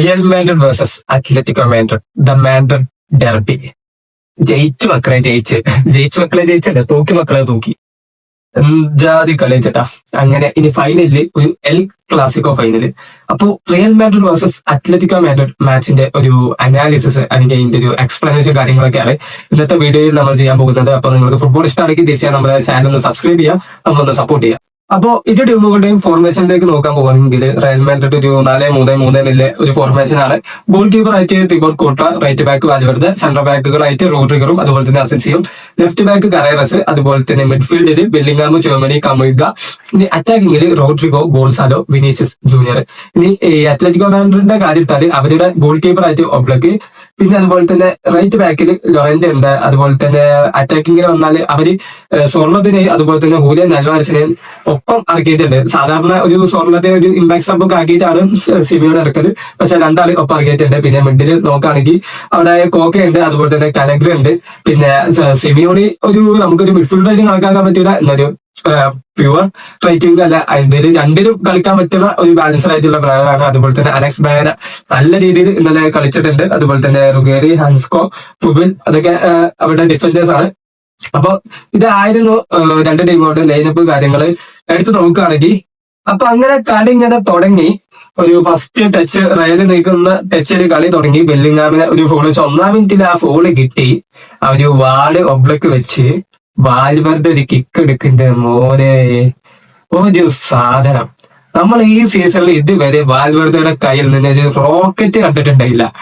Real Madrid versus Atletico Madrid the Madrid derby ജയിച്ചു മക്കളെ ജയിച്ച്. ജയിച്ചു മക്കളെ ജയിച്ചല്ല തൂക്കി മക്കളെ തൂക്കി. ജാതി കളിച്ചിട്ടാ അങ്ങനെ ഇനി ഫൈനലിൽ ഒരു എൽ ക്ലാസിക്കോ ഫൈനൽ അപ്പോ Real Madrid versus Atletico Madrid മാച്ചിന്റെ ഒരു അനാലിസിസ് അല്ലെങ്കിൽ അതിന്റെ ഒരു എക്സ്പ്ലനേഷൻ കാര്യങ്ങളൊക്കെയാണ് ഇന്നത്തെ വീഡിയോയിൽ നമ്മൾ ചെയ്യാൻ പോകുന്നത്. അപ്പൊ നിങ്ങൾക്ക് ഫുട്ബോൾ ഇഷ്ടമാണെങ്കിൽ തീർച്ചയായും നമ്മുടെ ചാനൽ ഒന്ന് സബ്സ്ക്രൈബ് ചെയ്യുക നമ്മളൊന്ന് സപ്പോർട്ട് ചെയ്യുക. അപ്പോ ഇത് ടീമുകളുടെയും ഫോർമേഷനിലേക്ക് നോക്കാൻ പോകുകയാണെങ്കിൽ റയൽ മാൻഡ്രിഡ് ഒരു നാല് മൂന്ന് മൂന്ന് മില്ലെ ഒരു ഫോർമേഷൻ ആണ്. ഗോൾ കീപ്പർ ആയിട്ട് തിബോർ കോട്ട റൈറ്റ് ബാക്ക് വാജവർദ്ധ സെൻട്രൽ ബാക്കുകളായിട്ട് റോഡ്രിഗറും അതുപോലെ തന്നെ അസൻസിയും ലെഫ്റ്റ് ബാക്ക് കറേറസ് അതുപോലെ തന്നെ മിഡ്ഫീൽഡിൽ ബില്ലിംഗാമു ചോമനി കമുഗ ഇനി അറ്റാക്കിംഗിൽ റോഡ്രിഗോ ഗോൾസാലോ വിനീഷ്യസ് ജൂനിയർ ഇനി അത്ലറ്റിക്കോ മാൻഡ്രിഡിന്റെ കാര്യത്താൽ അവരുടെ ഗോൾ കീപ്പർ ആയിട്ട് ഒബ്ലക്ക് പിന്നെ അതുപോലെ തന്നെ റൈറ്റ് ബാക്കിൽ ലൊറന്റ് ഉണ്ട്. അതുപോലെ തന്നെ അറ്റാക്കിങ്ങിൽ വന്നാൽ അവർ സ്വർണത്തിനെ അതുപോലെ തന്നെ ഹൂലിയൻ നൽവാരസിനെയും ഒപ്പം ഇറക്കിയിട്ടുണ്ട് സാധാരണ ഒരു സ്വർണത്തെ ഒരു ഇമ്പാക്ട് സബ് ഒക്കെ ആക്കിയിട്ടാണ് സിമിയോട് ഇറക്കുന്നത് പക്ഷെ രണ്ടാൾ ഒപ്പം ഇറക്കിയിട്ടുണ്ട് പിന്നെ മിഡിൽ നോക്കുകയാണെങ്കിൽ അവിടെ കോക്കയുണ്ട് അതുപോലെ തന്നെ കനഗ്ര ഉണ്ട് പിന്നെ സിമിയോട് ഒരു നമുക്കൊരു മിഡ്ഫീൽഡർ കണക്കാക്കാൻ പറ്റൂല. എന്നൊരു പ്യുവർ റൈറ്റിംഗ് അല്ല ഇതിൽ രണ്ടിലും കളിക്കാൻ പറ്റുന്ന ഒരു ബാലൻസർ ആയിട്ടുള്ള പ്ലെയറാണ് അതുപോലെ തന്നെ അലക്സ് ബയര നല്ല രീതിയിൽ ഇന്നലെ കളിച്ചിട്ടുണ്ട്. അതുപോലെ തന്നെ റുഗേറി ഹൻസ്കോ പുബിൻ അതൊക്കെ അവരുടെ ഡിഫൻഡേഴ്സ് ആണ്. അപ്പൊ ഇതായിരുന്നു രണ്ട് ടീമുകളുടെ ലൈനപ്പ് കാര്യങ്ങൾ എടുത്തു നോക്കുകയാണെങ്കിൽ അപ്പൊ അങ്ങനെ കളി ഇങ്ങനെ തുടങ്ങി. ഒരു ഫസ്റ്റ് ടച്ച് റയൽ നീക്കുന്ന ടച്ചിൽ കളി തുടങ്ങി. ബെല്ലിങ്ങാമിനെ ഒരു ഫോൾ വെച്ച് ഒന്നാം മിനിറ്റിൽ ആ ഫോൾ കിട്ടി. ആ ഒരു വാൾ ഒബ്ലക്ക് വെച്ച് വാൽവരുടെ ഒരു കിക്ക് എടുക്കുന്ന മോനെ. ഒരു സാധനം. നമ്മൾ ഈ സീസണിൽ ഇതുവരെ വാൽവർദ്ധയുടെ കയ്യിൽ നിന്ന് ഒരു റോക്കറ്റ് കണ്ടിട്ടുണ്ടായില്ല.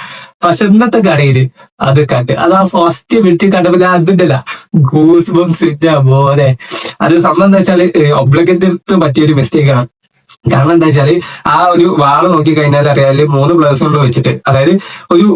പക്ഷെ ഇന്നത്തെ കളിയിൽ അത് കണ്ട്. അത് ആ ഫസ്റ്റ് മിനിറ്റ് കണ്ടപ്പോൾ ഞാൻ അതിണ്ടല്ല ഗൂസ് ബംസ് മോനെ. അത് സംബന്ധം എന്താ വെച്ചാൽ ഒബ്ലഗത്തിന്റെ പറ്റിയൊരു മിസ്റ്റേക്ക് ആണ്. കാരണം എന്താ വെച്ചാൽ ആ ഒരു വാൾ നോക്കി കഴിഞ്ഞാൽ അറിയാൽ മൂന്ന് പ്ലേസ് കൊണ്ട് വെച്ചിട്ട്. അതായത് ഒരു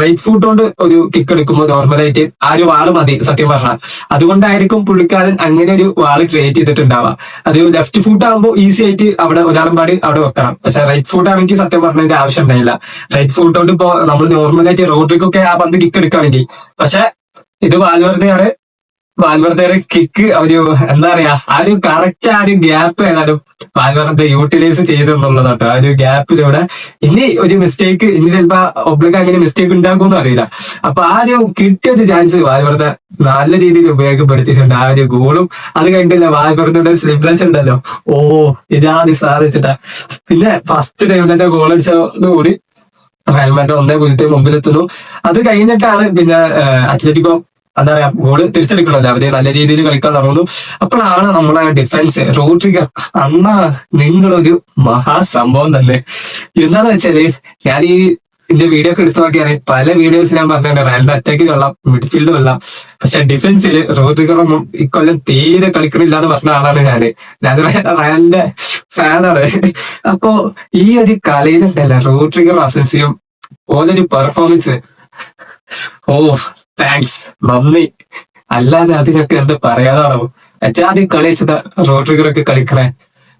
റൈറ്റ് ഫുട്ട് കൊണ്ട് ഒരു കിക്ക് എടുക്കുമ്പോൾ നോർമലായിട്ട് ആ ഒരു വാൾ മതി സത്യം പറഞ്ഞാൽ അതുകൊണ്ടായിരിക്കും പുള്ളിക്കാരൻ അങ്ങനെ ഒരു വാൾ ക്രിയേറ്റ് ചെയ്തിട്ടുണ്ടാവുക. അത് ലെഫ്റ്റ് ഫുട്ട് ആകുമ്പോൾ ഈസി ആയിട്ട് അവിടെ ഒരാളും പാടി അവിടെ വെക്കണം. പക്ഷെ റൈറ്റ് ഫുട്ട് ആണെങ്കിൽ സത്യം പറഞ്ഞതിന്റെ ആവശ്യം ഉണ്ടായില്ല. റൈറ്റ് ഫുട്ട് കൊണ്ട് ഇപ്പോ നമ്മൾ നോർമലായിട്ട് റോഡ്രിക്കൊക്കെ ആ പന്ത് കിക്ക് എടുക്കുകയാണെങ്കിൽ. പക്ഷെ ഇത് വാൽവെറുതെയാണ് വാൽവെറുതെയുടെ കിക്ക് ഒരു എന്താ പറയാ ആ ഒരു കറക്റ്റ് ആ ഒരു ഗ്യാപ്പ് ഏതായാലും വാൽവെറുതെ യൂട്ടിലൈസ് ചെയ്തു കേട്ടോ. ആ ഒരു ഗ്യാപ്പിലൂടെ ഇനി ഒരു മിസ്റ്റേക്ക് ഇനി ചിലപ്പോ ഒബ്ലിക്ക് അങ്ങനെ മിസ്റ്റേക്ക് ഉണ്ടാക്കുമെന്ന് അറിയില്ല. അപ്പൊ ആ ഒരു കിട്ടിയ ഒരു ചാൻസ് വാൽവർദ്ധ നല്ല രീതിയിൽ ഉപയോഗപ്പെടുത്തിയിട്ടുണ്ട്. ആ ഒരു ഗോളും അത് കഴിഞ്ഞില്ല വാൽവർദ്ധയുടെ സിബ്ലസ് ഉണ്ടല്ലോ. ഓ ഇതാണ് സാധിച്ചിട്ട പിന്നെ ഫസ്റ്റ് ടൈമിന്റെ ഗോൾ അടിച്ചതോടുകൂടി റയൽമാൻഡ് ഒന്നേ പൂജ്യത്തിന് മുമ്പിലെത്തുന്നു. അത് കഴിഞ്ഞിട്ടാണ് പിന്നെ അത്ലറ്റിക്കോ എന്താ പറയാ ഗോൾ തിരിച്ചെടുക്കണല്ലോ. അവർ നല്ല രീതിയിൽ കളിക്കാൻ തുടങ്ങുന്നു. അപ്പോഴാണ് നമ്മളെ ഡിഫൻസ് റോഡ്രിഗ അണ്ണ നിങ്ങളൊരു മഹാസംഭവം തന്നെ. എന്താണെന്ന് വെച്ചാൽ ഞാൻ ഈ എന്റെ വീഡിയോ ഒക്കെ എടുത്തു നോക്കിയാണെങ്കിൽ പല വീഡിയോസ് ഞാൻ പറഞ്ഞിട്ടുണ്ട്. റയലിന്റെ അറ്റാക്ക് കൊള്ളാം മിഡ്ഫീൽഡ് കൊള്ളാം പക്ഷെ ഡിഫൻസിൽ റോഡ്രിഗറൊന്നും ഇക്കൊല്ലം തീരെ കളിക്കണില്ല എന്ന് പറഞ്ഞ ആളാണ് ഞാൻ. ഞാൻ റയലിന്റെ ഫാനാണ് അപ്പോ ഈ ഒരു കളിയിലുണ്ടല്ല റോഡ്രിഗർ അസൻസിയും ഓലൊരു പെർഫോമൻസ് ഓ താങ്ക്സ് നന്ദി. അല്ലാതെ അതിനൊക്കെ എന്ത് പറയാതാണോ എച്ചാദ്യം കളി വെച്ചത്. റോഡ്രിഗറൊക്കെ കളിക്കണേ.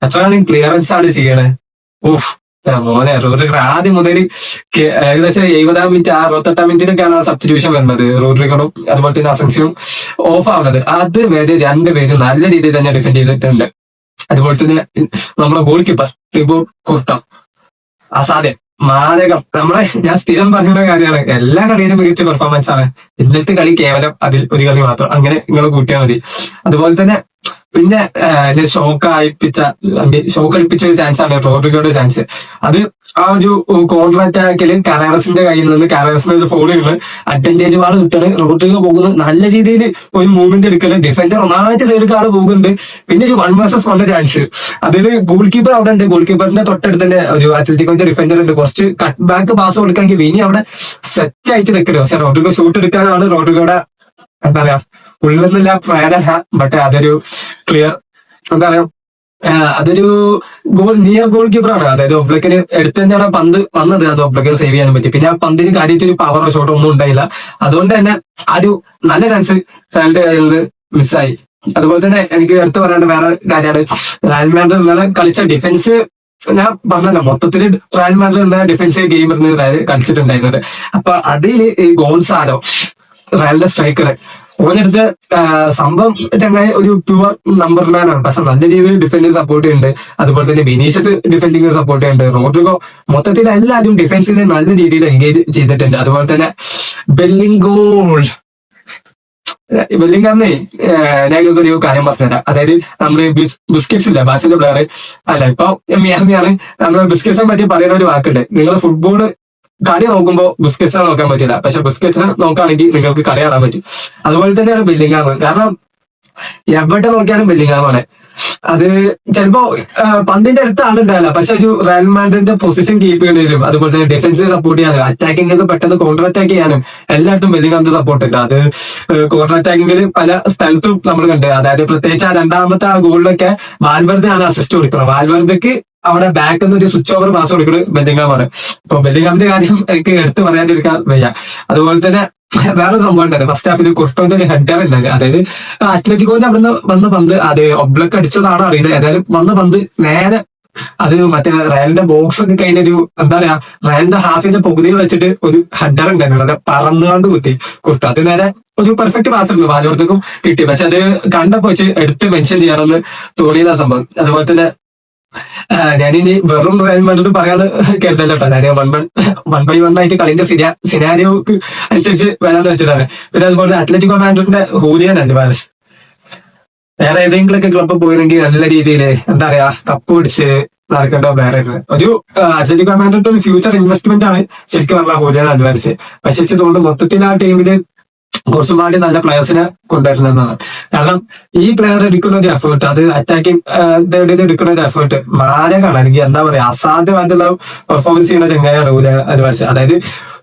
എത്രയാദ്യം ക്ലിയറൻസ് ആണ് ചെയ്യണേ. ഊഫ് മോനെ റോഡ്രിഗർ ആദ്യം മുതൽ ഏകദേശം എഴുപതാം മിനിറ്റ് ആ അറുപത്തെട്ടാം മിനിറ്റിനൊക്കെയാണ് സബ്സ്റ്റിറ്റ്യൂഷൻ വരുന്നത് റോഡ്രിഗറും അതുപോലെ തന്നെ അസൻസിയും ഓഫ് ആവുന്നത്. അത് വരെ രണ്ടുപേരും നല്ല രീതിയിൽ തന്നെ ഡിഫെൻഡ് ചെയ്തിട്ടുണ്ട്. അതുപോലെ തന്നെ നമ്മുടെ ഗോൾ കീപ്പർ തിബോർ കുർട്ടോ. അസാധ്യം. മാരകം. നമ്മളെ ഞാൻ സ്ഥിരം പറയുന്ന കാര്യമാണ് എല്ലാ കളിയിലും മികച്ച പെർഫോമൻസ് ആണ്. ഇന്നത്തെ കളി കേവലം അതിൽ ഒരു കളി മാത്രം. അങ്ങനെ നിങ്ങൾ കൂട്ടിയാൽ മതി. അതുപോലെ തന്നെ പിന്നെ ഷോക്ക് ആയിപ്പിച്ച ഷോക്ക് അടിപ്പിച്ച ഒരു ചാൻസ് ആണ് റോഡ്രിഗോയുടെ ചാൻസ് അത് ആ ഒരു കോർണർ അറ്റാക്കിൽ കരാറസിന്റെ കയ്യിൽ നിന്ന് കരാറസിന് ഒരു ഫോൾ ചെയ്യുന്നത് അഡ്വാന്റേജ് വാൾ കിട്ടണ്. റോഡ്രിഗോ പോകുന്നത് നല്ല രീതിയിൽ ഒരു മൂവ്മെന്റ് എടുക്കൽ ഡിഫൻഡർ ഒന്നാമത്തെ സൈഡിൽ കാർഡ് പോകുന്നുണ്ട്. പിന്നെ ഒരു വൺ വേഴ്സസ് കൊണ്ട ചാൻസ് അതിൽ ഗോൾ കീപ്പർ അവിടെ ഉണ്ട്. ഗോൾ കീപ്പറിന്റെ തൊട്ടടുത്ത് തന്നെ ഒരു അത്ലറ്റിക്കോന്റെ ഡിഫൻഡർ ഉണ്ട്. കുറച്ച് കട്ട് ബാക്ക് പാസ് കൊടുക്കാമെങ്കിൽ ഇനി അവിടെ സെറ്റ് ആയിട്ട് നിൽക്കരുത്. പക്ഷെ റോഡ്രിഗോ ഷൂട്ട് എടുക്കാനാണ് റോഡ്രിഗോയുടെ എന്താ പറയാ ഉള്ളിൽ പ്ലാനല്ല ബട്ട് അതൊരു ക്ലിയർ എന്താ പറയാ അതൊരു ഗോൾ നിയർ ഗോൾ കീപ്പറാണ് അതായത് ഒബ്ലക്കിന് എടുത്ത് തന്നെയാണ് പന്ത് വന്നത്? അത് ഒബ്ലക്കിന് സേവ് ചെയ്യാൻ പറ്റി. പിന്നെ ആ പന്തിന് കാര്യമായിട്ട് ഒരു പവർ ഷോട്ട് ഒന്നും ഉണ്ടായില്ല. അതുകൊണ്ട് തന്നെ ആ ഒരു നല്ല ചാൻസ് റയലിന്റെ കയ്യിൽ മിസ്സായി അതുപോലെ തന്നെ എനിക്ക് എടുത്തു പറയേണ്ട വേറെ കാര്യമാണ്. റയൽ മാൻഡ്രിഡ് ഇന്നലെ കളിച്ച ഡിഫൻസ് ഞാൻ പറഞ്ഞല്ലോ മൊത്തത്തിൽ റയൽ മാൻഡ്രിഡ് എന്ന ഡിഫൻസ് ഗെയിം ഇരുന്ന് കളിച്ചിട്ടുണ്ടായിരുന്നത്. അപ്പൊ അതിൽ ഈ ഗോൾസാലോ റയലിന്റെ സ്ട്രൈക്കർ ഓനെടുത്ത് സംഭവം ചങ്ങായി ഒരു പ്യുവർ നമ്പർ മാൻ ആണ്. പക്ഷെ നല്ല രീതിയിൽ ഡിഫൻഡിങ് സപ്പോർട്ട് ചെയ്യുന്നുണ്ട്. അതുപോലെ തന്നെ വിനീഷ്യസ് ഡിഫൻഡിങ് സപ്പോർട്ട് ചെയ്യുന്നുണ്ട്. റോഡ്രിഗോ മൊത്തത്തിൽ എല്ലാവരും ഡിഫൻസിനെ നല്ല രീതിയിൽ എൻഗേജ് ചെയ്തിട്ടുണ്ട്. അതുപോലെ തന്നെ ബെല്ലിംഗോൾ ബെല്ലിംഗാമിനെ ഞാൻ നിങ്ങൾക്ക് ഒരു കാര്യം പറഞ്ഞുതരാം. അതായത് നമ്മൾ ബിസ്ക്കറ്റ്സ് ഇല്ല? ബാസിന്റെ പ്ലെയർ അല്ല ഇപ്പൊ മിയാമിയാണ് നമ്മൾ ബിസ്ക്കറ്റ്സിനെ പറ്റി പറയുന്ന ഒരു വാക്കുണ്ട്. നിങ്ങൾ ഫുട്ബോൾ കളി നോക്കുമ്പോ ബിസ്ക്കറ്റ്സിനെ നോക്കാൻ പറ്റില്ല. പക്ഷെ ബിസ്ക്കറ്റ്സിനെ നോക്കുകയാണെങ്കിൽ നിങ്ങൾക്ക് കളി കാണാൻ പറ്റും. അതുപോലെ തന്നെയാണ് ആണ് കാരണം എവിടെ നോക്കിയാലും ബില്ലിംഗ് ആണ് അത് ചിലപ്പോ പന്തിന്റെ അടുത്ത് ആളുണ്ടാവില്ല. പക്ഷെ ഒരു റയൽ മാൻഡ്രിന്റെ പൊസിഷൻ കീപ്പ് ചെയ്യേണ്ടി വരും അതുപോലെ തന്നെ ഡിഫൻസ് സപ്പോർട്ട് ചെയ്യാനും അറ്റാക്കിംഗ് പെട്ടെന്ന് കൗണ്ടർ അറ്റാക്ക് ചെയ്യാനും എല്ലായിടത്തും ബെല്ലിംഗാമിന്റെ സപ്പോർട്ട് ഉണ്ട്. അത് കോൺട്ര അറ്റാക്കിംഗിൽ പല സ്ഥലത്തും നമ്മൾ കണ്ട്. അതായത് പ്രത്യേകിച്ച് ആ രണ്ടാമത്തെ ആ ഗോളിലൊക്കെ വാൽവർദ്ധയാണ് അസിസ്റ്റ് കൊടുക്കുന്നത്. വാൽവർദ്ധക്ക് അവിടെ ബാക്ക് നിന്ന് ഒരു സ്വിച്ച് ഓവർ പാസ് കൊടുക്കുന്നത് ബെല്ലിംഗാമാണ് അപ്പൊ ബെല്ലിംഗാമിന്റെ കാര്യം എനിക്ക് എടുത്തു പറയാതിരിക്കാൻ വയ്യ. അതുപോലെ തന്നെ വേറൊരു സംഭവം ഉണ്ടായിരുന്നു ഫസ്റ്റ് ഹാഫിൽ കുർട്ടോന്റെ ഒരു ഹെഡർ ഉണ്ടായിരുന്നു അതായത് അത്ലറ്റിക്കോന്റെ നിന്ന് വന്ന പന്ത് അത് ഒബ്ലക്ക് അടിച്ചതാണ് അറിയുന്നത് അതായത് വന്ന പന്ത് നേരെ അത് മറ്റേ റയലിന്റെ ബോക്സ് ഒക്കെ കഴിഞ്ഞ ഒരു എന്താ പറയാ റയലിന്റെ ഹാഫിന്റെ പകുതിയിൽ വെച്ചിട്ട് ഒരു ഹെഡർ ഉണ്ടായിരുന്നു അത് പറന്നുകൊണ്ട് കുത്തി. കുർട്ടോ അത് നേരെ ഒരു പെർഫെക്റ്റ് പാസ് ഉണ്ട് വാലോടത്തേക്കും കിട്ടി. പക്ഷെ അത് കണ്ടപ്പോ വെച്ച് എടുത്ത് മെൻഷൻ ചെയ്യാറെന്ന് തോന്നിയതാ സംഭവം. അതുപോലെ തന്നെ ഞാനിനി വെറും റയൽ മാഡ്രിഡ് പറയാതെ കേട്ടല്ലോ കേട്ടോ. ഞാൻ one one one by one ആയിട്ട് കളിന്റെ സിനാ സിനാരിയോക്ക് അനുസരിച്ച് വരാന്ന് വെച്ചിട്ടാണ്. പിന്നെ അതുപോലെ അത്ലറ്റിക്കോ മാഡ്രിഡിന്റെ ഹൂലിയൻ അൽവാരസ് വേറെ ഏതെങ്കിലുമൊക്കെ ക്ലബ്ബ് പോയിരുന്നെങ്കിൽ നല്ല രീതിയിൽ എന്താ പറയാ കപ്പ് പിടിച്ച് നടക്കേണ്ട വേറെ ഒരു അത്ലറ്റിക്കോ മാഡ്രിഡ് ഒരു ഫ്യൂച്ചർ ഇൻവെസ്റ്റ്മെന്റ് ആണ് ശരിക്കും പറഞ്ഞാൽ ഹൂലിയൻ അഡ്വാൻസ് പക്ഷെ തോന്നുന്നു മൊത്തത്തിൽ ആ ടീമിൽ കുറച്ചും കൂടി നല്ല പ്ലെയേഴ്സിനെ കൊണ്ടുവരുന്നതാണ് കാരണം ഈ പ്ലെയർ എടുക്കുന്ന ഒരു എഫേർട്ട് അത് അറ്റാക്കിംഗ് തേർഡിൽ എടുക്കുന്ന ഒരു എഫേർട്ട് മാരകാണ് എനിക്ക് എന്താ പറയാ അസാധ്യമായിട്ടുള്ള പെർഫോമൻസ് ചെയ്യുന്ന ചെങ്ങായാണ് ഒരു അത് അതായത്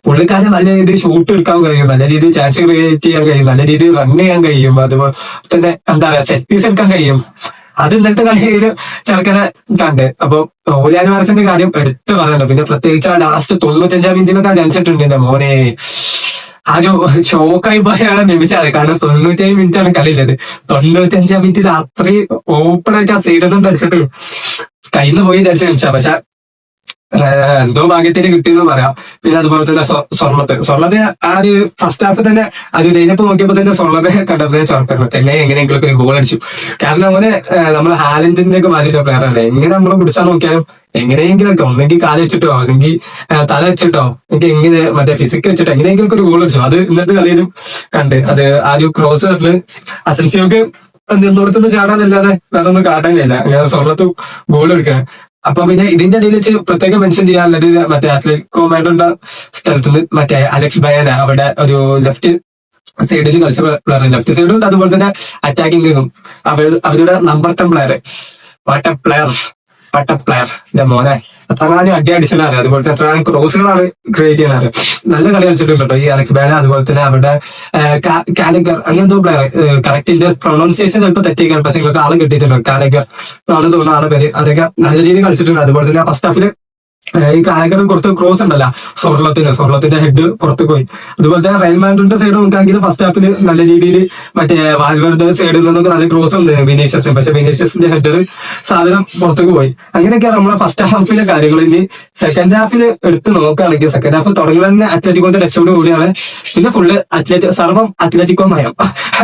പുള്ളിക്കാരൻ നല്ല രീതിയിൽ ഷൂട്ട് എടുക്കാൻ കഴിയും നല്ല രീതിയിൽ ചാൻസ് ക്രിയേറ്റ് ചെയ്യാൻ കഴിയും നല്ല രീതിയിൽ റൺ ചെയ്യാൻ കഴിയും അതുപോലെ തന്നെ എന്താ പറയാ സെറ്റ് പീസ് എടുക്കാൻ കഴിയും. അത് ഇന്നത്തെ കളിയിൽ ചെറുക്കനെ കണ്ട്. അപ്പൊ ഓലിയാൻ കാര്യം എടുത്തു പറയണം. പിന്നെ പ്രത്യേകിച്ച് ആ ലാസ്റ്റ് തൊണ്ണൂറ്റഞ്ചാം മിനിറ്റിലൊക്കെ ജനിച്ചിട്ടുണ്ട് മോനെ. ഒരു ഷോക്കായി പോയാണ് നിമിഷമാണ് കാരണം തൊണ്ണൂറ്റേഴ് മിനിറ്റ് ആണ് കളിയില്ലത് തൊണ്ണൂറ്റി അഞ്ചാം മിനിറ്റിൽ അത്രയും ഓപ്പൺ ആയിട്ട് ആ സീഡൊന്നും ധരിച്ചിട്ട് കയ്യിൽ നിന്ന് പോയി ധരിച്ച നിമിഷം. പക്ഷെ എന്തോ ഭാഗ്യത്തിന് കിട്ടിയെന്ന് പറയാം. പിന്നെ അതുപോലെ തന്നെ സ്വർണത്തെ സ്വർണത്തെ ആ ഒരു ഫസ്റ്റ് ഹാഫ് തന്നെ അത് കഴിഞ്ഞപ്പോ നോക്കിയപ്പോ തന്നെ സ്വർണത്തെ കണ്ടത് ചോർക്കണം ചെന്നൈ എങ്ങനെയെങ്കിലും ഒരു ഗോൾ അടിച്ചു. കാരണം അവന് നമ്മൾ ഹാലൻഡിന്റെ ഒക്കെ മാറ്റി പ്ലെയറാണ് എങ്ങനെ നമ്മൾ പിടിച്ചാൽ നോക്കിയാലും എങ്ങനെയെങ്കിലും ഒക്കെ ഒന്നെങ്കിൽ കാൽ വെച്ചിട്ടോ അല്ലെങ്കിൽ തല വെച്ചിട്ടോ എനിക്ക് എങ്ങനെ മറ്റേ ഫിസിക് വെച്ചിട്ടോ എങ്ങനെയെങ്കിലും ഒരു ഗോൾ അടിച്ചു. അത് ഇന്നത്തെ കളിയിലും കണ്ട്. അത് ആ ഒരു ക്രോസ് അസൻസിയോക്ക് നിന്നോടത്തുനിന്ന് ചാടാനല്ലാതെ വേറെ ഒന്നും കാട്ടാനില്ല. ഞാൻ അങ്ങനെ സ്വർണത്ത് ഗോൾ എടുക്കാൻ അപ്പൊ പിന്നെ ഇതിന്റെ ഇടയിൽ വെച്ച് പ്രത്യേകം മെൻഷൻ ചെയ്യാനുള്ളത് മറ്റേ അത്ലറ്റിക്കോ മാഡ്രിഡിന്റെ സ്ഥലത്ത് നിന്ന് മറ്റേ അലക്സ് ബയാന അവിടെ ഒരു ലെഫ്റ്റ് സൈഡിൽ കളിച്ച പ്ലെയർ ലെഫ്റ്റ് സൈഡും അതുപോലെ തന്നെ അറ്റാക്കിംഗ് അവർ അവരുടെ നമ്പർ ടെൻ പ്ലെയർ വട്ട പ്ലെയർ വട്ട പ്ലെയർ മോനെ. എത്രകാലം അടി അടിച്ചിട്ടാണ് അതുപോലെ തന്നെ എത്രകാലം ക്രോസുകളാണ് ക്രിയേറ്റ് ചെയ്യുന്നത് നല്ല കളി കളിച്ചിട്ടുണ്ട് ഈ അലക്സ് ബയാന അതുപോലെ തന്നെ അവരുടെ കാലഗർ അങ്ങനത്തെ പ്ലെയർ കറക്റ്റ് ഇതിന്റെ പ്രൊണൗൺസിയേഷൻ ചിലപ്പോൾ തെറ്റിക്കാൻ പക്ഷേ ആൾ കിട്ടിയിട്ടുണ്ട്. കാലഗർ ആണ് തോന്നുന്ന ആളെ പേര്. അതൊക്കെ നല്ല രീതിയിൽ കളിച്ചിട്ടുണ്ട്. അതുപോലെ തന്നെ ഫസ്റ്റ് ഹാഫിൽ ഈ കായകനും കുറച്ച് ക്രോസ് ഉണ്ടല്ല. സ്വർണത്തിന് സ്വർണത്തിന്റെ ഹെഡ് പുറത്ത് പോയി. അതുപോലെ തന്നെ റയൽ മാൻഡ്രിന്റെ സൈഡ് നോക്കുകയാണെങ്കിൽ ഫസ്റ്റ് ഹാഫിൽ നല്ല രീതിയിൽ മറ്റേ വാൽവറുടെ സൈഡിൽ നിന്നൊക്കെ നല്ല ക്രോസ് ഉണ്ട് വിനീഷ്യസിന്. പക്ഷെ വിനീഷ്യസിന്റെ ഹെഡ് സാധനം പുറത്തേക്ക് പോയി. അങ്ങനെയൊക്കെയാണ് നമ്മളെ ഫസ്റ്റ് ഹാഫിലെ കാര്യങ്ങൾ ഇനി സെക്കൻഡ് ഹാഫിൽ എടുത്ത് നോക്കുകയാണെങ്കിൽ സെക്കൻഡ് ഹാഫ് തുടങ്ങുന്നത് തന്നെ അത്ലറ്റിക്കോന്റെ രക്ഷയോട് കൂടിയാണ്. പിന്നെ ഫുള്ള് അത്ലറ്റി സർവം അത്ലറ്റിക്കോ മയം.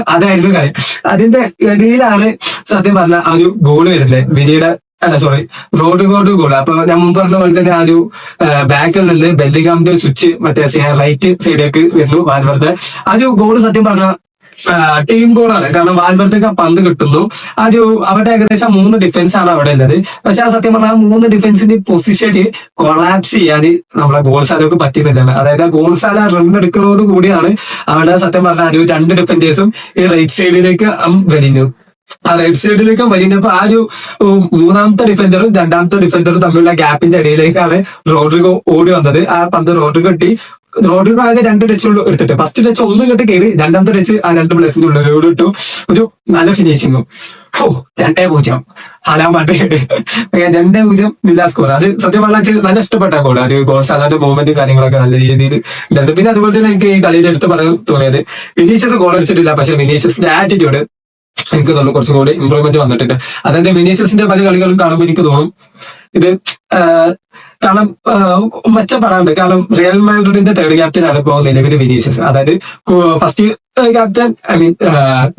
അതായിരുന്നു കാര്യം. അതിന്റെ ഇടയിലാണ് സത്യം പറഞ്ഞ ആ ഒരു ഗോൾ വരുന്നത്. വിനിയുടെ അല്ല സോറി റോഡ് ഗോൾ അപ്പൊ ഞാൻ മുമ്പ് പറഞ്ഞ പോലെ തന്നെ ആ ഒരു ബാക്കിൽ നിന്ന് ബെല്ലിഗാമിന്റെ സ്വിച്ച് മറ്റേ റൈറ്റ് സൈഡിലേക്ക് വരുന്നു വാൽവർദ്ധ ആ ഒരു ഗോൾ സത്യം പറഞ്ഞ ടീം ഗോളാണ് കാരണം വാൽവർദ്ധക്ക് ആ പന്ത് കിട്ടുന്നു. ആ ഒരു അവിടെ ഏകദേശം മൂന്ന് ഡിഫൻസ് ആണ് അവിടെ ഉള്ളത്. പക്ഷെ ആ സത്യം പറഞ്ഞാൽ ആ മൂന്ന് ഡിഫൻസിന്റെ പൊസിഷന് കൊളാപ്സ് ചെയ്യാൻ നമ്മളെ ഗോൾസാലൊക്കെ പറ്റുന്നില്ല. അതായത് ആ ഗോൾസാല റൺ എടുക്കുന്നതോട് കൂടിയാണ് അവിടെ സത്യം പറഞ്ഞാൽ ആ ഒരു രണ്ട് ഡിഫൻഡേഴ്സും ഈ റൈറ്റ് സൈഡിലേക്ക് വലിഞ്ഞു ആ റൈറ്റ് സൈഡിലേക്ക് വലിഞ്ഞപ്പോ ആ ഒരു മൂന്നാമത്തെ ഡിഫൻഡറും രണ്ടാമത്തെ ഡിഫൻഡറും തമ്മിലുള്ള ഗ്യാപ്പിന്റെ ഇടയിലേക്കാണ് റോഡ്രിഗോ ഓടി വന്നത്. ആ പന്ത് റോഡ്രിഗോ കിട്ടി. റോഡ്രിഗോ ആകെ രണ്ട് ടച്ച് എടുത്തിട്ട്. ഫസ്റ്റ് ടച്ച് ഒന്നും കിട്ടി കയറി രണ്ടാമത്തെ ടച്ച് ആ രണ്ട് പ്ലേസിന്റെ ഉള്ളിൽ ഇട്ടു. ഒരു നല്ല ഫിനിഷിങ്ങും ഓ രണ്ടേ പൂജ്യം. ഹാലാൻ പാട്ട് രണ്ടേ പൂജ്യം നില സ്കോർ അത് സത്യം പറഞ്ഞാൽ നല്ല ഇഷ്ടപ്പെട്ട ഗോൾ അത് ഗോൾസ് സാധാരണ മൂവ്മെന്റും കാര്യങ്ങളൊക്കെ നല്ല രീതിയിൽ ഉണ്ടായിരുന്നു പിന്നെ അതുപോലെ തന്നെ എനിക്ക് ഈ കളിയിൽ എടുത്ത് പറയാൻ തോന്നിയത് വിനീഷ്യസ് ഗോൾ അടിച്ചിട്ടില്ല. പക്ഷെ വിനീഷ്യസിന്റെ ആറ്റിറ്റ്യൂഡ് എനിക്ക് തോന്നുന്നു കുറച്ചും കൂടി ഇംപ്രൂവ്മെന്റ് വന്നിട്ടുണ്ട്. അതെന്റെ വിനീഷ്യസിന്റെ പല കളികളും കാണുമ്പോൾ എനിക്ക് തോന്നും ഇത് കാരണം മെച്ചപ്പെടാണ്ട് കാരണം റിയൽ മാഡ്രിഡിന്റെ തേർഡ് ക്യാപ്റ്റൻ ആണ് ഇപ്പോൾ നിലവിൽ വിനീഷ്യസ് അതായത് ഫസ്റ്റ് ക്യാപ്റ്റൻ ഐ മീൻ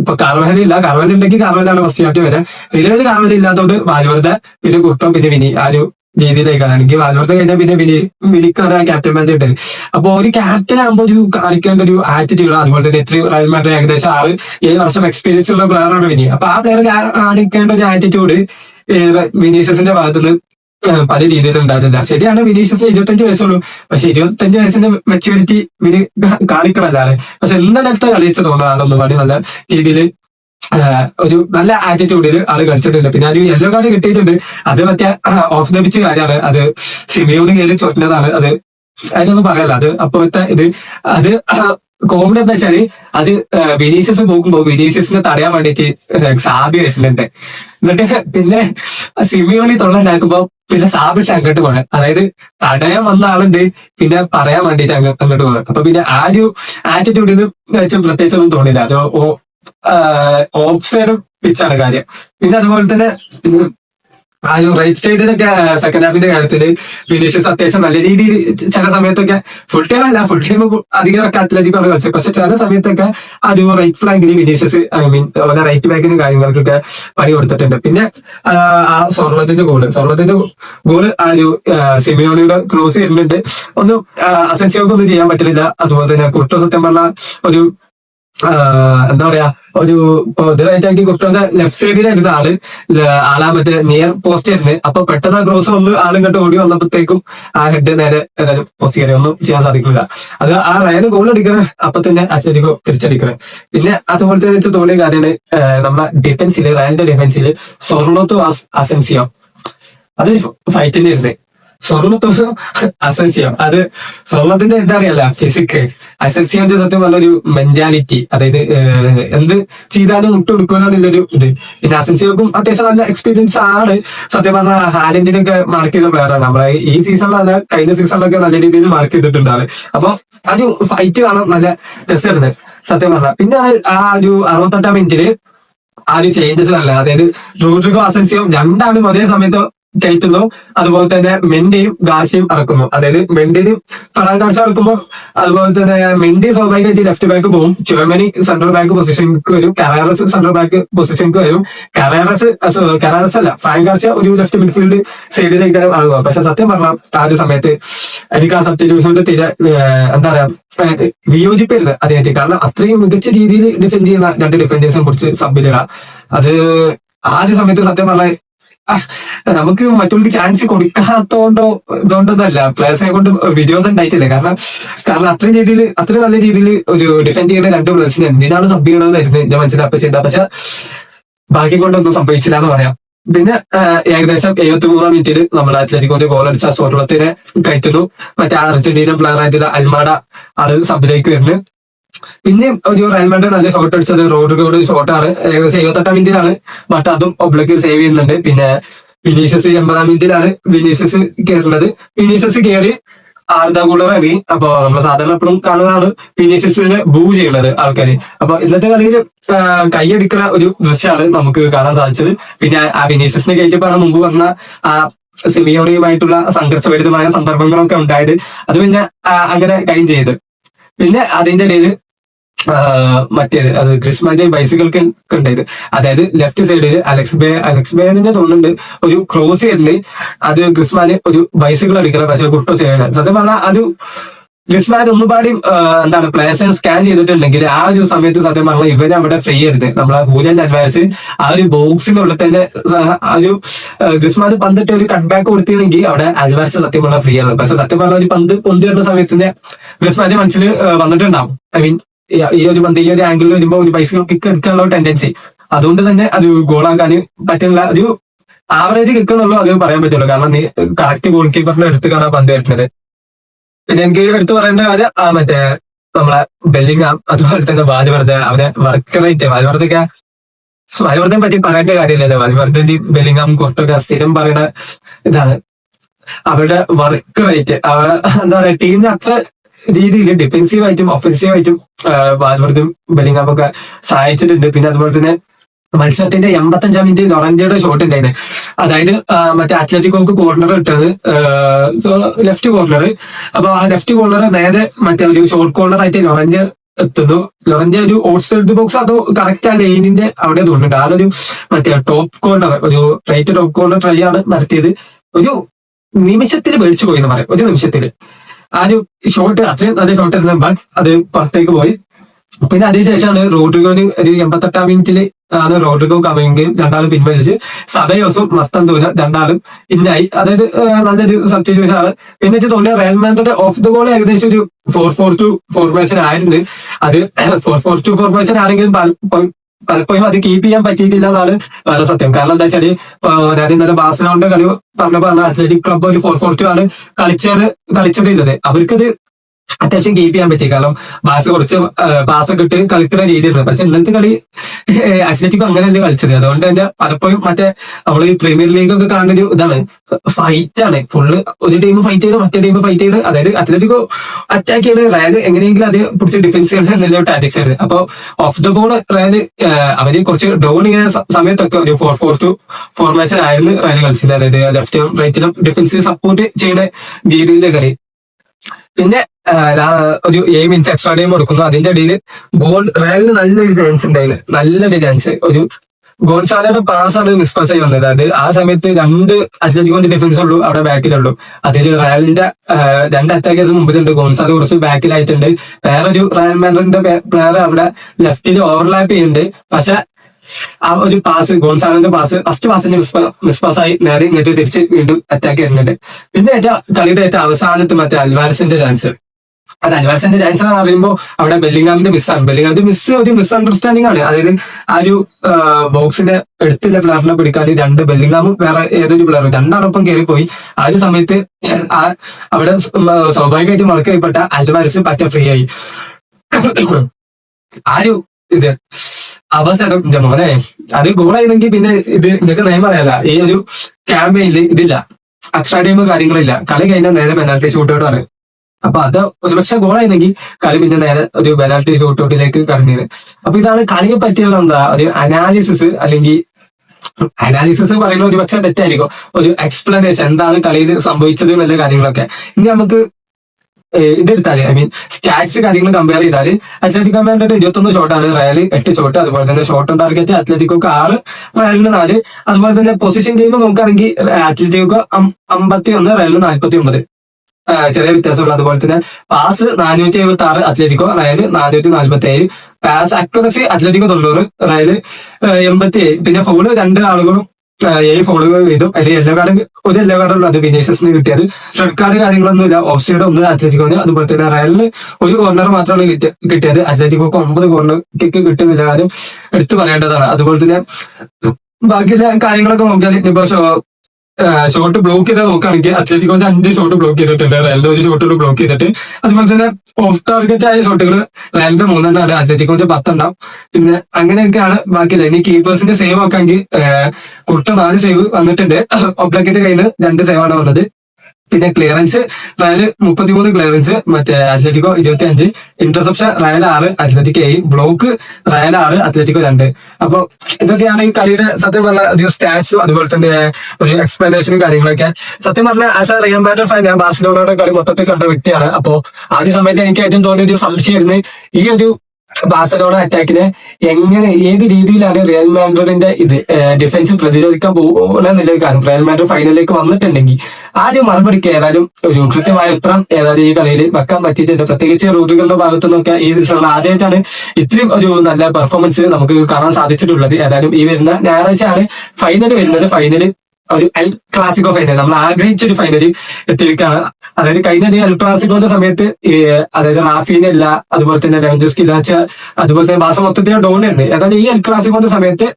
ഇപ്പൊ കാർവഹരി ഇല്ല. കാർവഹരി ഉണ്ടെങ്കിൽ കാർവഹലാണ് ഫസ്റ്റ് ക്യാപ്റ്റൻ വരെ. നിലവിൽ കാർവഹരി ഇല്ലാത്തതുകൊണ്ട് വാലുവർദ്ധ പിന്നെ കുട്ടം പിന്നെ വിനി ആ ഒരു രീതിയിലേക്കാണ്. എനിക്ക് വാൽവർത്ത് കഴിഞ്ഞാൽ പിന്നെ വിനി വിനിക്കാണ് ക്യാപ്റ്റൻ മാൻ കിട്ടത് അപ്പൊ ഒരു ക്യാപ്റ്റൻ ആകുമ്പോൾ ഒരു കാണിക്കേണ്ട ഒരു ആറ്റിറ്റ്യൂഡ് അതുപോലെ തന്നെ എത്രയും റയൽ മാഡ്രിഡ് ഏകദേശം ആറ് ഏഴ് വർഷം എക്സ്പീരിയൻസ് ഉള്ള പ്ലെയറാണ് വിനി അപ്പൊ ആ പ്ലെയർ കാണിക്കേണ്ട ഒരു ആറ്റിറ്റ്യൂഡ് വിനീഷ്യസിന്റെ ഭാഗത്തുനിന്ന് പല രീതിയിൽ ഉണ്ടായിട്ടില്ല ശരിയാണ് വിനീഷ്യസിന് ഇരുപത്തഞ്ച് വയസ്സുള്ളൂ. പക്ഷെ ഇരുപത്തഞ്ച് വയസ്സിന്റെ മെച്ചൂരിറ്റി വിനി കാണിക്കണല്ലാതെ പക്ഷെ ഇന്നലത്തെ കളിച്ച് തോന്നുന്നതാണ് ഒന്നുപാടി നല്ല രീതിയിൽ ഒരു നല്ല ആറ്റിറ്റ്യൂഡിൽ ആൾ കളിച്ചിട്ടുണ്ട്. പിന്നെ അത് യെല്ലോ കാർഡ് കിട്ടിയിട്ടുണ്ട്. അത് മറ്റേ ഓഫ് ദ പിച്ച് കാര്യമാണ്. അത് സിമിയോട് കയറി ചൊറ്റുന്നതാണ് അത് അതിനൊന്നും പറയല്ല. അത് അപ്പോഴത്തെ ഇത് അത് കോമഡി എന്താ വെച്ചാൽ അത് വിനീഷ്യസ് പോകുമ്പോ വിനീഷ്യസിനെ തടയാൻ വേണ്ടിട്ട് സാബി വരുന്നുണ്ട്. എന്നിട്ട് പിന്നെ സിമിയോണി തൊള്ളണ്ടാക്കുമ്പോ പിന്നെ സാബിട്ട് അങ്ങോട്ട് പോകണം അതായത് തടയാൻ വന്ന ആളുണ്ട് പിന്നെ പറയാൻ വേണ്ടിയിട്ട് അങ്ങ് അങ്ങോട്ട് പോകണം അപ്പൊ പിന്നെ ആ ഒരു ആറ്റിറ്റ്യൂഡിന് പ്രത്യേകിച്ച് ഒന്നും തോന്നില്ല അത് ഓഫ് സൈഡ് പിച്ചാണ് കാര്യം. പിന്നെ അതുപോലെ തന്നെ ആ ഒരു റൈറ്റ് സൈഡിലൊക്കെ സെക്കൻഡ് ഹാഫിന്റെ കാര്യത്തിൽ വിനീഷ്യസ് അത്യാവശ്യം നല്ല രീതിയിൽ ചില സമയത്തൊക്കെ ഫുൾ ടൈം അല്ല ഫുൾ ടൈം അധികം ഒക്കെ അത്ലറ്റിക്കാണ് കളിച്ചത് പക്ഷെ ചില സമയത്തൊക്കെ ഒരു റൈറ്റ് ഫ്ലാങ്കിൽ വിനീഷ്യസ് ഐ മീൻ അതുപോലെ റൈറ്റ് ബാക്കിന് കാര്യങ്ങൾക്കൊക്കെ പണി കൊടുത്തിട്ടുണ്ട്. പിന്നെ ആ, സ്വർണത്തിന്റെ ഗോൾ സ്വർണത്തിന്റെ ഗോൾ ആ ഒരു സിമിയോണിയുടെ ക്രോസ് ചെയ്യുന്നുണ്ട് ഒന്നും അസൻസിയോക്ക് ഒന്നും ചെയ്യാൻ പറ്റില്ല അതുപോലെ തന്നെ കുർട്ടോ സത്യം പറഞ്ഞ ഒരു എന്താ പറയാ ഒരു ഇതായിട്ട് ഇത് റൈറ്റാക്കി കുട്ടോന്റെ ലെഫ്റ്റ് സൈഡിലായിരുന്ന ആൾ ആളാ മറ്റേ നിയർ പോസ്റ്റ് ആയിരുന്നു. അപ്പൊ പെട്ടെന്ന് ആ ക്രോസ് വന്ന് ഇങ്ങോട്ട് ഓടി വന്നപ്പോഴത്തേക്കും ആ ഹെഡ് നേരെ പോസ്റ്റ് കയറി. ഒന്നും ചെയ്യാൻ സാധിക്കില്ല. അത് ആ റയൽ ഗോൾ അടിക്കുന്നത് അപ്പൊ തന്നെ അത്ലറ്റിക്കോ തിരിച്ചടിക്കുന്നത് പിന്നെ അതുപോലത്തെ വെച്ച് തോന്നിയ കാര്യമാണ് നമ്മുടെ ഡിഫൻസിൽ റയലിന്റെ ഡിഫൻസിൽ സൊർണോത്തു അസൻസിയോ. അതൊരു ഫൈറ്റിന്റെ ഇരുന്നേ സ്വർണത്തോ അസൻസിയോ അത് സ്വർണത്തിന്റെ എന്താ അറിയല്ല ഫിസിക് അസൻസിയോന്റെ സത്യം പറഞ്ഞൊരു മെന്റാലിറ്റി അതായത് എന്ത് ചെയ്താലും മുട്ടുകൊടുക്കുമെന്നുള്ളൊരു ഇത്. പിന്നെ അസൻസിയോക്കും അത്യാവശ്യം നല്ല എക്സ്പീരിയൻസ് ആണ്. സത്യം പറഞ്ഞാൽ ഹാലൻഡിനൊക്കെ മാർക്ക് ചെയ്ത പ്ലെയറാണ് നമ്മളെ ഈ സീസണിലാണ് കഴിഞ്ഞ സീസണിലൊക്കെ നല്ല രീതിയിൽ മാർക്ക് ചെയ്തിട്ടുണ്ടാണ്. അപ്പൊ ഒരു ഫൈറ്റ് കാണാൻ നല്ല രസമായിരുന്നു. സത്യം പറഞ്ഞാൽ പിന്നെ ആ ഒരു അറുപത്തെട്ടാം മിനിറ്റിൽ ആ ഒരു ചേഞ്ചസ് അല്ല അതായത് റോഡ്രിഗോ അസൻസിയോ രണ്ടാളും ഒരേ സമയത്ത് കയറ്റുന്നു അതുപോലെ തന്നെ മെന്റിയും ഗാസിയും ഇറക്കുന്നു അതായത് മെൻഡിനും ഫറാൻ ഗാർഷ ഇറക്കുമ്പോൾ അതുപോലെ തന്നെ മെന്റി സ്വാഭാവികമായിട്ട് ലെഫ്റ്റ് ബാക്ക് പോകും ചുവമനി സെൻട്രൽ ബാക്ക് പൊസിഷനിലേക്ക് വരും. കറാറസ് സെൻട്രൽ ബാക്ക് പൊസിഷനിലേക്ക് വരും. കറാറസ് കറാറസ് അല്ല ഫറാൻ ഗാർഷ ഒരു ലെഫ്റ്റ് മിഡ്ഫീൽഡ് സൈഡിലേക്ക് ഇറങ്ങുക പക്ഷെ സത്യം പറഞ്ഞാൽ ആ ഒരു സമയത്ത് എനിക്ക് ആ സബ്സ്റ്റിറ്റ്യൂഷന്റെ തീരെ എന്താ പറയാ വിയോജിപ്പില്ല അദ്ദേഹത്തെ. കാരണം അത്രയും മികച്ച രീതിയിൽ ഡിഫെൻഡ് ചെയ്യുന്ന രണ്ട് ഡിഫൻഡേഴ്സിനെ കുറിച്ച് സബ്ബിലിടാം അത് ആദ്യ സമയത്ത് സത്യം പറഞ്ഞാൽ നമുക്ക് മറ്റുള്ളവർക്ക് ചാൻസ് കൊടുക്കാത്തോണ്ടോ ഇതുകൊണ്ടൊന്നല്ല പ്ലേയേഴ്സിനെ കൊണ്ട് വിരോധം ഉണ്ടായിട്ടില്ല. കാരണം കാരണം അത്രയും രീതിയിൽ അത്രയും നല്ല രീതിയിൽ ഒരു ഡിഫെൻഡ് ചെയ്ത രണ്ട് പ്ലേയേഴ്സിനെ എന്തിനാണ് സബ് ചെയ്യണമെന്നായിരുന്നു ഞാൻ ചെയ്തത് പക്ഷെ ഭാഗ്യം കൊണ്ടൊന്നും സംഭവിച്ചില്ല എന്ന് പറയാം. പിന്നെ ഏകദേശം എഴുപത്തി മൂന്നാം മിനിറ്റിൽ നമ്മൾ അത്ലറ്റിക്കോന്റെ ഗോൾ അടിച്ച സ്വർണത്തിനെ കയറ്റുന്നു. മറ്റേ അർജന്റീന പ്ലെയർ ആയിട്ടുള്ള അൽമാഡ അത് സബിലേക്ക് വരുന്നു. പിന്നെ ഒരു റയൽമാൻഡ് നല്ല ഷോട്ട് അടിച്ചത് റോഡ്രിഗോയുടെ ഷോട്ടാണ് ഏകദേശം എഴുപത്തെട്ടാം മിനിറ്റിലാണ് ബട്ട് അതും ഒബ്ലക്ക് സേവ് ചെയ്യുന്നുണ്ട്. പിന്നെ വിനീഷ്യസ് എൺപതാം മിനിറ്റിലാണ് വിനീഷ്യസ് കയറുന്നത് വിനീഷ്യസ് കയറി ആർദ ഗുളർ ഇറങ്ങി. അപ്പൊ നമ്മൾ സാധാരണ എപ്പോഴും കാണുന്നതാണ് വിനീഷ്യസിനെ ബൂ ചെയ്യുന്നത് ആൾക്കാര്. അപ്പൊ ഇന്നത്തെ കളിയിൽ കൈയടിക്കുന്ന ഒരു ദൃശ്യമാണ് നമുക്ക് കാണാൻ സാധിച്ചത്. പിന്നെ ആ വിനീഷ്യസിനെ കയറ്റിപ്പാണ് മുമ്പ് പറഞ്ഞ ആ സിമിയോറിയുമായിട്ടുള്ള സംഘർഷഭരിതമായ സന്ദർഭങ്ങളൊക്കെ ഉണ്ടായത്. അത് പിന്നെ അങ്ങനെ കൈ ചെയ്ത്. പിന്നെ അതിന്റെ ഇടയിൽ മറ്റേത് അത് ക്രിസ്മാന്റെ ബൈസിക്കൾക്ക് ഉണ്ടായത്. അതായത് ലെഫ്റ്റ് സൈഡിൽ അലക്സ് ബേ അലക്സ് ബേനിന്റെ തോന്നുന്നുണ്ട് ഒരു ക്രോസ് ചെയ്യുന്നുണ്ട് അത് ക്രിസ്മാന് ഒരു ബൈസിക്കിൾ അടിക്കണം പക്ഷെ കുട്ടോ ചെയ്യണം സത്യം പറഞ്ഞാൽ അത് ഗ്രിസ്മാൻ ഒന്നുപാടി എന്താണ് പ്ലേയേഴ്സിനെ സ്കാൻ ചെയ്തിട്ടുണ്ടെങ്കിൽ ആ ഒരു സമയത്ത് സത്യം പറഞ്ഞാൽ ഇവരെ അവിടെ ഫ്രീ ചെയ്യരുത് നമ്മളെ ഹൂലൻ അഡ്വാൻസ് ആ ഒരു ബോക്സിനുള്ളിൽ തന്നെ ഒരു ഗ്രിസ്മാൻ പന്തിട്ട് ഒരു കട്ട്ബാക്ക് കൊടുത്തിരുന്നെങ്കിൽ അവിടെ അഡ്വാൻസ് സത്യം പറഞ്ഞാൽ ഫ്രീ ആണ് പക്ഷെ സത്യം പറഞ്ഞ ഒരു പന്ത് കൊണ്ടു വരുന്ന സമയത്തിന്റെ ഗ്രിസ്മാന്റെ മനസ്സിൽ വന്നിട്ടുണ്ടാവും. ഐ മീൻ ഈ ഒരു പന്ത് ഈ ഒരു ആംഗിളിൽ വരുമ്പോൾ ഒരു പൈസ കിക്ക് എടുക്കാനുള്ള ടെൻഡൻസി അതുകൊണ്ട് തന്നെ അത് ഗോളാക്കാൻ പറ്റുന്ന ഒരു ആവറേജ് കിക്ക് എന്നുള്ളൂ അത് പറയാൻ പറ്റുള്ളൂ. കാരണം നീ കറക്റ്റ് ഗോൾ കീപ്പറിനെ കാണാൻ പന്ത് വരുന്നത് പിന്നെ എനിക്ക് എടുത്തു പറയേണ്ട കാര്യം ആ മറ്റേ നമ്മളെ ബെല്ലിംഗാം അതുപോലെ തന്നെ വാലുവർദ്ധ അവരെ വർക്ക് റേറ്റ് വാലുവർദ്ധൊക്കെ വാലുവർദ്ധനെ പറ്റി പറയേണ്ട കാര്യമില്ലല്ലോ വാലുവർദ്ധന്റെ ബെല്ലിംഗാം കുറച്ചൊക്കെ സ്ഥിരം പറയുന്ന ഇതാണ്. അവരുടെ വർക്ക് റേറ്റ് എന്താ പറയാ ടീമിന് അത്ര രീതിയിൽ ഡിഫെൻസീവായിട്ടും ഒഫൻസീവായിട്ടും വാൽവർദ്ധും ബെല്ലിംഗാം ഒക്കെ സഹായിച്ചിട്ടുണ്ട്. പിന്നെ അതുപോലെ തന്നെ മത്സരത്തിന്റെ എൺപത്തഞ്ചാം മിനിറ്റ് ലൊറന്റയുടെ ഷോട്ട് ഉണ്ടായിരുന്നു അതായത് മറ്റേ അത്ലറ്റിക്കോക്ക് കോർണർ ഇട്ടത് ലെഫ്റ്റ് കോർണർ അപ്പൊ ആ ലെഫ്റ്റ് കോർണർ നേരെ മറ്റേ ഒരു ഷോർട്ട് കോർണർ ആയിട്ട് ലൊറന്റ് എത്തുന്നു. ലൊറന്റ് ഒരു ഓട്ട്സൈഡ് ബോക്സ് അതോ കറക്റ്റ് ആ ലൈനിന്റെ അവിടെ തോന്നുന്നുണ്ട് ആ ഒരു മറ്റേ ടോപ്പ് കോർണർ ഒരു റൈറ്റ് ടോപ്പ് കോർണർ ട്രൈ ആണ് നടത്തിയത്. ഒരു നിമിഷത്തിൽ മേടിച്ചു പോയി എന്ന് പറയും. ഒരു നിമിഷത്തിൽ ആ ഒരു ഷോട്ട് അത്രയും നല്ല ഷോട്ട് ഇരുന്നാൽ അത് പുറത്തേക്ക് പോയി. പിന്നെ അതിനുശേഷമാണ് റോഡ്രിഗോന് ഒരു എൺപത്തെട്ടാം മിനിറ്റിൽ ആണ് റോഡ്രിഗോ കവയെങ്കിലും രണ്ടാളും പിൻവലിച്ച് സബയോസും മസ്തന്തൂര രണ്ടാളും ഇന്നായി അതായത് നല്ലൊരു സബ്സ്റ്റിറ്റ്യൂഷൻ ആണ്. പിന്നെ വെച്ച് തോന്നിയ Real Madrid off the ball ഏകദേശം ഒരു ഫോർ ഫോർ ടു ഫോർമേഷൻ ആയിരുന്നു അത് ഫോർ ഫോർ ടു ഫോർമേഷൻ ആണെങ്കിലും പലപ്പോഴും അത് കീപ്പ് ചെയ്യാൻ പറ്റിയിട്ടില്ല എന്നാണ് വേറെ സത്യം. കാരണം എന്താ വെച്ചാൽ ഞാൻ ഇന്നലെ ബാഴ്സലോണിന്റെ കളി പറഞ്ഞ പറഞ്ഞ അത്ലറ്റിക് ക്ലബ് ഒരു ഫോർ ഫോർ ടു ആണ് കളിച്ചത് കളിച്ചിട്ടില്ലത് അവർക്കത് അത്യാവശ്യം കീപ്പ് ചെയ്യാൻ പറ്റി. കാരണം ബാസ് കുറച്ച് പാസ് ഒക്കെ ഇട്ട് കളിക്കുന്ന രീതിയാണ് പക്ഷെ ഇന്നത്തെ കളി അത്ലറ്റിക് തന്നെ കളിച്ചത്. അതുകൊണ്ട് തന്നെ പലപ്പോഴും മറ്റേ നമ്മൾ ഈ പ്രീമിയർ ലീഗ് ഒക്കെ കാണുന്ന ഒരു ഇതാണ്. ഫൈറ്റ് ആണ്. ഫുള്ള് ഒരു ടീം ഫൈറ്റ് ചെയ്ത് മറ്റേ ടീം ഫൈറ്റ് ചെയ്ത് അതായത് അത്ലറ്റിക്കോ അറ്റാക്ക് ചെയ്ത് റയൽ എങ്ങനെയെങ്കിലും അത് പിടിച്ച് ഡിഫൻസ് ചെയ്യണം എന്നുള്ള ടാറ്റിക്സ് ആണ് അപ്പൊ ഓഫ് ദ ബോൾ റയൽ അവർ കുറച്ച് ഡൗൺ ചെയ്യുന്ന സമയത്തൊക്കെ ഒരു ഫോർ ഫോർ ടു ഫോർമേഷൻ ആയിരുന്നു റയൽ കളിച്ചത്. അതായത് ലെഫ്റ്റിലും റൈറ്റിലും ഡിഫൻസ് സപ്പോർട്ട് ചെയ്യുന്ന രീതിയിലെ കളി. പിന്നെ ഒരു ഏഴ് മിനിറ്റ് എക്സ്ട്രാ ടൈം കൊടുക്കുന്നു. അതിന്റെ ഇടയിൽ ഗോൾ റയലിന് നല്ലൊരു ചാൻസ് ഉണ്ടായിരുന്നു നല്ലൊരു ചാൻസ് ഒരു ഗോൺസാലയുടെ പാസ് ആണ് മിസ്പാസ് ആയി വന്നത്. അത് ആ സമയത്ത് രണ്ട് അത്ലറ്റിക്കോന്റെ ഡിഫൻസ് ഉള്ളൂ അവിടെ ബാക്കിലുള്ളൂ അതിൽ റയലിന്റെ രണ്ട് അറ്റാക്കേഴ്സ് മുമ്പിലുണ്ട്. ഗോൺസാല കുറച്ച് ബാക്കിലായിട്ടുണ്ട് വേറൊരു റയൽ മാൻഡറിന്റെ പ്ലെയർ അവിടെ ലെഫ്റ്റിൽ ഓവർലാപ്പ് ചെയ്യുന്നുണ്ട്. പക്ഷെ ആ ഒരു പാസ് ഗോൺസാലിന്റെ പാസ് ഫസ്റ്റ് പാസിന്റെ മിസ്പാസ് ആയി നേരെ ഇങ്ങോട്ട് തിരിച്ച് വീണ്ടും അറ്റാക്ക് ചെയ്യുന്നുണ്ട് പിന്നെ ഏറ്റവും കളിയുടെ ഏറ്റവും അവസാനത്ത് മറ്റേ അൽവാരസിന്റെ ചാൻസ് അത് അൽവാരസിന്റെ ചാൻസ് എന്ന് പറയുമ്പോൾ അവിടെ ബെല്ലിംഗാമിന്റെ മിസ്സാണ് ബെല്ലിംഗാമിന്റെ മിസ് ഒരു മിസ് അണ്ടർസ്റ്റാൻഡിംഗ് ആണ്. അതായത് ആ ഒരു ബോക്സിന്റെ എടുത്തില്ല പ്ലെയറിനെ പിടിക്കാൻ രണ്ട് ബെല്ലിംഗാമും വേറെ ഏതൊരു പ്ലെയർ രണ്ടാളൊപ്പം കയറിപ്പോയി ആ ഒരു സമയത്ത് ആ അവിടെ സ്വാഭാവികമായിട്ട് മറക്കപ്പെട്ട അൽവാരസ് പറ്റ ഫ്രീ ആയി. ആ ഒരു ഇത് അവസരം മോനെ അത് ഗോളായിരുന്നെങ്കിൽ പിന്നെ ഇത് നിങ്ങൾക്ക് നയം പറയാല്ല ഈ ഒരു ക്യാമ്പയിനിൽ ഇതില്ല. എക്സ്ട്രാ കാര്യങ്ങളില്ല. കളി കഴിഞ്ഞാൽ നേരെ പെനാൽറ്റി ഷൂട്ടൗട്ടാണ് അപ്പൊ അത് ഒരുപക്ഷെ ഗോളായിരുന്നെങ്കിൽ കളി പിന്നെ നേരെ ഒരു പെനാൽറ്റി ഷൂട്ടൗട്ടിലേക്ക് കടന്നിരുന്നു. അപ്പൊ ഇതാണ് കളിയെ പറ്റിയുള്ള എന്താ ഒരു അനാലിസിസ് അല്ലെങ്കിൽ അനാലിസിസ് പറയുന്നത് ഒരുപക്ഷെ തെറ്റായിരിക്കും. ഒരു എക്സ്പ്ലനേഷൻ എന്താണ് കളിയിൽ സംഭവിച്ചത് എന്നുള്ള കാര്യങ്ങളൊക്കെ. ഇനി നമുക്ക് ഇതെടുത്താൽ ഐ മീൻ സ്റ്റാറ്റ്സ് കാര്യങ്ങൾ കമ്പയർ ചെയ്താൽ അത്ലറ്റിക് കമ്പാൻഡ് ഇരുപത്തൊന്ന് ഷോട്ടാണ് റയൽ എട്ട് ഷോട്ട് അതുപോലെ തന്നെ ഷോട്ട് ടാർഗറ്റ് അത്ലറ്റിക്കോക്ക് ആറ് റയലിന് നാല്. അതുപോലെ തന്നെ പൊസിഷൻ ഗെയിം നോക്കുകയാണെങ്കിൽ അത്ലറ്റിക്കോ അമ്പത്തി ഒന്ന് റയലിന് നാൽപ്പത്തി ഒമ്പത് ചെറിയ വ്യത്യാസമുള്ള അതുപോലെ തന്നെ പാസ് നാനൂറ്റി എഴുപത്തി ആറ് അത്ലറ്റിക്കോ റയൽ നാനൂറ്റി നാൽപ്പത്തി ഏഴ് പാസ് അക്യുറസി അത്ലറ്റിക്കോ തൊണ്ണൂറ് റയൽ എൺപത്തി ഏഴ് പിന്നെ ഫോൾ രണ്ട് ആളുകളും ഏഴ് ഫോളുകൾ ചെയ്തു അതിൽ യെല്ലോ കാർഡ് ഒരു യെല്ലോ കാർഡുള്ളൂ അത് വിനീഷ്യസിന് കിട്ടിയത്. റെഡ് കാർഡ് കാര്യങ്ങളൊന്നും ഇല്ല ഓഫ് സൈഡ് ഒന്ന് അത്ലറ്റിക്കോന്. അതുപോലെ തന്നെ റയലിന് ഒരു കോർണർ മാത്രമാണ് കിട്ടിയത്. അത്ലറ്റിക്കോക്ക് ഒമ്പത് കോർണർ കിക്ക് കിട്ടുന്നില്ല കാര്യം എടുത്തു പറയേണ്ടതാണ്. അതുപോലെ തന്നെ ബാക്കിയുള്ള കാര്യങ്ങളൊക്കെ നോക്കിയാൽ ഇപ്പൊ ഷോട്ട് ബ്ലോക്ക് ചെയ്താൽ നോക്കുകയാണെങ്കിൽ അത്ലറ്റിക്കോന്റെ അഞ്ച് ഷോട്ട് ബ്ലോക്ക് ചെയ്തിട്ടുണ്ട്. റയലിന്റെ ഒരു ഷോട്ട് ബ്ലോക്ക് ചെയ്തിട്ട് അതുപോലെ തന്നെ ഓഫ് ടാർഗറ്റ് ആയ ഷോട്ടുകൾ റയലിന്റെ മൂന്നെണ്ണമാണ് അത്ലറ്റിക്കോന്റെ പത്തെണ്ണം. പിന്നെ അങ്ങനെയൊക്കെയാണ് ബാക്കിയുള്ള ഇനി കീപ്പേഴ്സിന്റെ സേവ് ആക്കാമെങ്കിൽ കുർട്ട നാല് സേവ് വന്നിട്ടുണ്ട്. ഒബ്ലക്കിന്റെ കയ്യിൽ രണ്ട് സേവാണ് വന്നത്. പിന്നെ ക്ലിയറൻസ് റയൽ മുപ്പത്തിമൂന്ന് ക്ലിയറൻസ് മറ്റേ അത്ലറ്റിക്കോ ഇരുപത്തി അഞ്ച് ഇന്റർസെപ്ഷൻ റയൽ ആറ് അത്ലറ്റിക്കോ ഏഴ് ബ്ലോക്ക് റയൽ ആറ് അത്ലറ്റിക്കോ രണ്ട്. അപ്പൊ ഇതൊക്കെയാണ് ഈ കളിയുടെ സത്യം പറഞ്ഞ ഒരു സ്റ്റാറ്റ്സും അതുപോലെ തന്നെ ഒരു എക്സ്പ്ലനേഷനും കാര്യങ്ങളൊക്കെ. സത്യം പറഞ്ഞാൽ as a Real Madrid fan ഞാൻ ബാഴ്സലോണയുടെ കളി മൊത്തത്തിൽ കണ്ട വ്യക്തിയാണ്. അപ്പോ ആദ്യ സമയത്ത് എനിക്ക് ഏറ്റവും തോന്നിയ ഒരു സംശയമായിരുന്നു ഈ ഒരു ബാഴ്സലോണ അറ്റാക്കിനെ എങ്ങനെ ഏത് രീതിയിലാണ് റിയൽ മാൻഡ്രിന്റെ ഇത് ഡിഫൻസ് പ്രതിരോധിക്കാൻ പോകുന്ന കാരണം റിയൽ മാൻഡ്രിഡ് ഫൈനലിലേക്ക് വന്നിട്ടുണ്ടെങ്കിൽ ആദ്യം മറുപടിക്ക് ഏതായാലും ഒരു കൃത്യമായ ഉത്തരം ഏതായാലും ഈ കളിയിൽ വെക്കാൻ പറ്റിയിട്ടുണ്ട്. പ്രത്യേകിച്ച് റൂട്ടുകളുടെ ഭാഗത്തു നിന്നൊക്കെ ഈ സീസണിൽ ആദ്യമായിട്ടാണ് ഇത്രയും ഒരു നല്ല പെർഫോമൻസ് നമുക്ക് കാണാൻ സാധിച്ചിട്ടുള്ളത്. ഏതായാലും ഈ വരുന്ന ഞായറാഴ്ചയാണ് ഫൈനൽ വരുന്നത്. ഫൈനൽ ഒരു എൽ ക്ലാസിക്കോ ഫൈനൽ നമ്മൾ ആഗ്രഹിച്ച ഒരു ഫൈനൽ എത്തിയിരിക്കുകയാണ്. അതായത് കഴിഞ്ഞ എൽ ക്ലാസിക്കോന്റെ സമയത്ത് അതായത് റാഫീനെ അല്ല അതുപോലെ തന്നെ രവഞ്ചോസ്കി ഇല്ലാച്ച അതുപോലെ തന്നെ ബാസ മൊത്തത്തിൽ ഉണ്ട്. ഏതായാലും ഈ എൽ ക്ലാസിക്കോന്റെ സമയത്ത്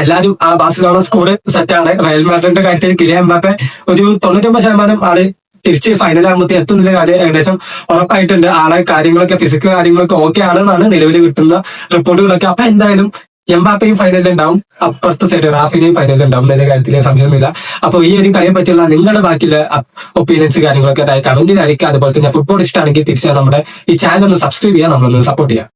എല്ലാവരും ആ ബാസിലോണ സ്കോഡ് സെറ്റാണ് റയൽ മാഡ്രിഡിന്റെ കാര്യത്തിൽ കിലിയൻ എംബാപ്പെ ഒരു തൊണ്ണൂറ്റൊമ്പത് ശതമാനം ആൾ തിരിച്ച് ഫൈനൽ ആകുമ്പോൾ എത്തുന്നില്ല കാര്യം ഏകദേശം ഉറപ്പായിട്ടുണ്ട്. ആളെ കാര്യങ്ങളൊക്കെ ഫിസിക്കൽ കാര്യങ്ങളൊക്കെ ഓക്കെ ആണെന്നാണ് നിലവിൽ കിട്ടുന്ന റിപ്പോർട്ടുകളൊക്കെ അപ്പൊ എന്തായാലും എംബാപ്പയും ഫൈനലിൽ ഉണ്ടാവും. അപ്പുറത്തെ സൈഡ് റാഫിനെയും ഫൈനലിൽ ഉണ്ടാവും. എന്ന കാര്യത്തിൽ സംശയമൊന്നുമില്ല അപ്പൊ ഈ ഒരു കളിയെ പറ്റിയുള്ള നിങ്ങളുടെ ബാക്കിയുള്ള ഒപ്പീനിയൻസ് കാര്യങ്ങളൊക്കെ കമന്റിൽ അറിയിക്കുക അതുപോലെ തന്നെ ഫുട്ബോൾ ഇഷ്ടമാണെങ്കിൽ തീർച്ചയായും നമ്മുടെ ഈ ചാനൽ ഒന്ന് സബ്സ്ക്രൈബ് ചെയ്യാൻ നമ്മളൊന്ന് സപ്പോർട്ട് ചെയ്യാം.